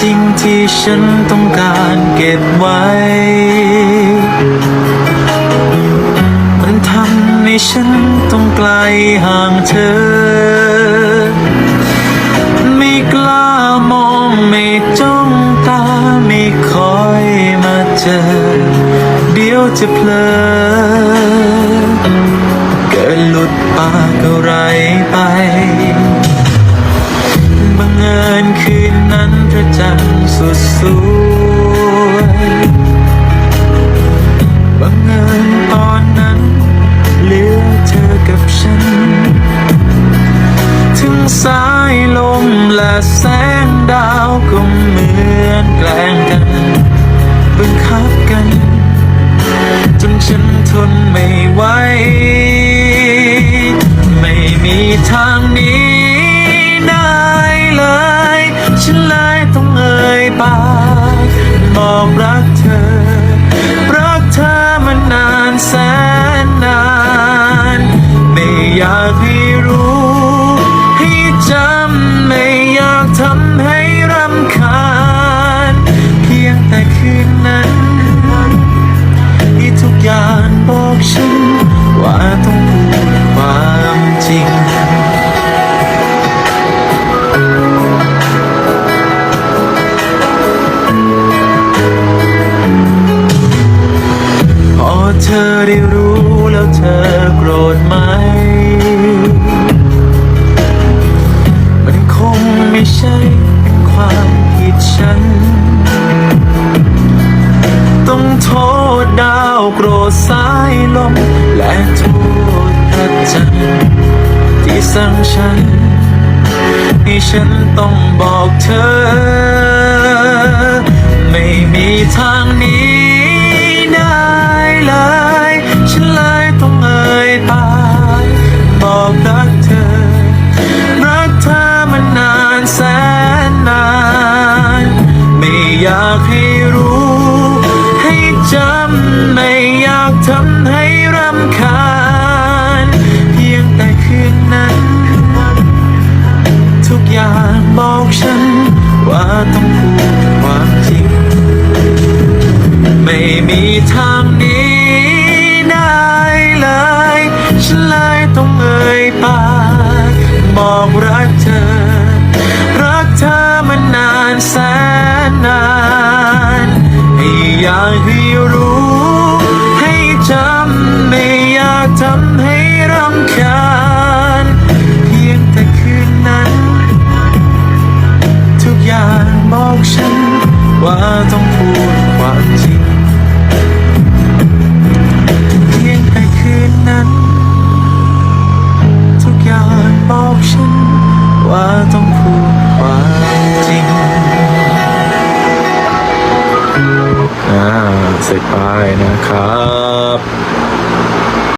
จริงที่ฉันต้องการเก็บไว้ มันทำให้ฉันต้องไกลห่างเธอ ไม่กล้ามองไม่จ้องตาไม่คอยมาเจอ เดี๋ยวจะเพลอเกิดหลุดปากอะไร สายลมและแสงดาวก็เหมือนแกล้งกันบังคับกัน จนฉันทนไม่ไหว ไม่มีทางหนี้ได้เลย ฉันเลยต้องเอ่ยปากบอกรักเธอ รักเธอมานานแสนนาน ไม่อยาก เธอได้รู้แล้วเธอโกรธไหม มันคงไม่ใช่ความผิดฉัน ต้องโทษดาวโกรธสายลม และโทษพระจันทร์ที่สั่งฉันให้ฉันต้องบอกเธอ รำคาญ เพียงแต่คืนนั้น ทุกอย่างบอกฉัน ว่าต้องพูดความจริง ไม่มีทางหนี้ได้เลย ฉันเลยต้องเอ่ยปากบอกรักเธอ รักเธอมานานแสนนาน ให้อยากให้รู้ ให้เจอ ทำให้รำคาญเพียงแต่คืนนั้น ทุกอย่างบอกฉัน ว่าต้องพูดความจริงเพียงแต่คืนนั้น ทุกอย่างบอกฉัน ว่าต้องพูดความจริงอ่าเสร็จไปนะครับ